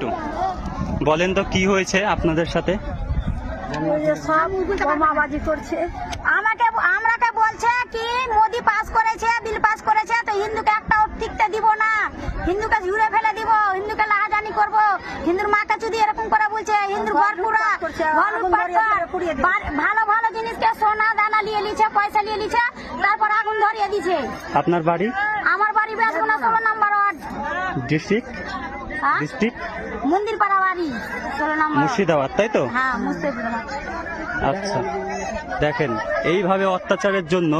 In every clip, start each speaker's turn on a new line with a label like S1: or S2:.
S1: একটু। বলেন তো কি হয়েছে আপনাদের সাথে?
S2: ওই সব বোমাবাজি করছে। আমাকে আমরাকে বলছে কি মোদি পাস করেছে বিল পাস করেছে তো হিন্দুকে দিব না। হিন্দুকে ঝুড়ে ফেলে দিব হিন্দুকে লাহাজানি করব। হিন্দুর মাকে যদি এরকম করে বলছে হিন্দুর ঘর পুরা ঘর ভালো ভালো জিনিসকে সোনা দানা নিয়ে পয়সা নিয়ে তারপর আগুন ধরিয়ে দিছে।
S1: আপনার বাড়ি?
S2: আমার বাড়ি নম্বর ওয়ার্ড।
S1: ডিস্ট্রিক্ট? ডিস্ট্রিক্ট?
S2: মন্দির পাড়া বাড়ি ষোলো নম্বর।
S1: মুর্শিদাবাদ তাই তো?
S2: হ্যাঁ মুস্তাফিজুর
S1: আচ্ছা। দেখেন এইভাবে অত্যাচারের জন্য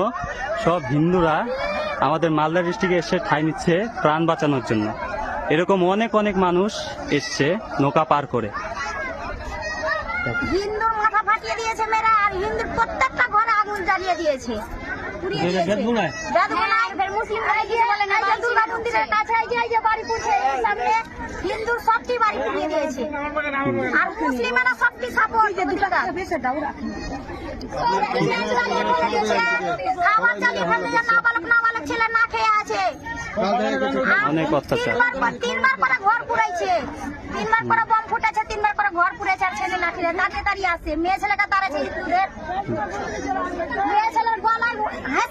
S1: সব হিন্দুরা আমাদের মালদা ডিস্ট্রিক্টে এসে ঠাঁই নিচ্ছে প্রাণ বাঁচানোর জন্য। এরকম অনেক অনেক মানুষ এসছে নৌকা পার করে।
S2: হিন্দুর মাথা ফাটিয়ে দিয়েছে মেয়েরা আর হিন্দুর প্রত্যেকটা ঘরে আগুন জ্বালিয়ে দিয়েছে। পুড়িয়ে দিয়েছে। মুসলিমরা এগিয়ে বলে না, দুর্গা মন্দিরের কাছে এই যে বাড়ি পুড়ছে, সামনে হিন্দুর সবটি বাড়ি পুড়িয়ে দিয়েছে। আর মুসলিমেরা সবটি সাপোর্ট খাবার চালিয়ে ফেলছে নাবালক নাবালক ছেলে না খেয়ে আছে।
S1: অনেক অত্যাচার।
S2: তিনবার পর- করে ঘর পুড়াইছে। তিনবার করে বম ফুটেছে তিনবার করে ঘর পুড়েছে আর ছেলে লাঠিরে দাঁড়িয়ে দাঁড়িয়ে আসছে মেয়ে ছেলেকে তাড়াচ্ছে হিন্দুদের মেয়ে ছেলের গলায় সেই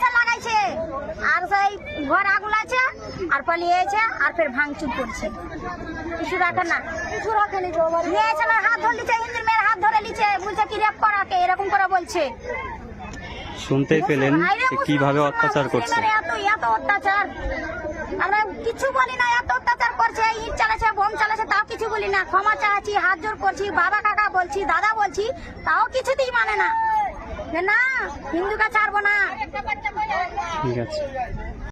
S2: ঘর আগুন আছে আর পালিয়েছে আর ফের ভাঙচুর করছে। কিছু রাখে না। কিছু রাখে নি মেয়ে ছেলের হাত ধরে লিছে হিন্দুর মেয়ের হাত ধরে লিছে বলছে কি রেপ করাকে এরকম করে বলছে।
S1: শুনতেই পেলেন কীভাবে অত্যাচার করছে।
S2: এত এত অত্যাচার। আমরা কিছু বলি না এত অত্যাচার করছে ইট চালাচ্ছে বোম চালাচ্ছে তাও কিছু বলি না। ক্ষমা চাচ্ছি হাত জোর করছি বাবা কাকা বলছি দাদা বলছি তাও কিছুতেই মানে না। না হিন্দুকে ছাড়বো না।
S1: ঠিক আছে।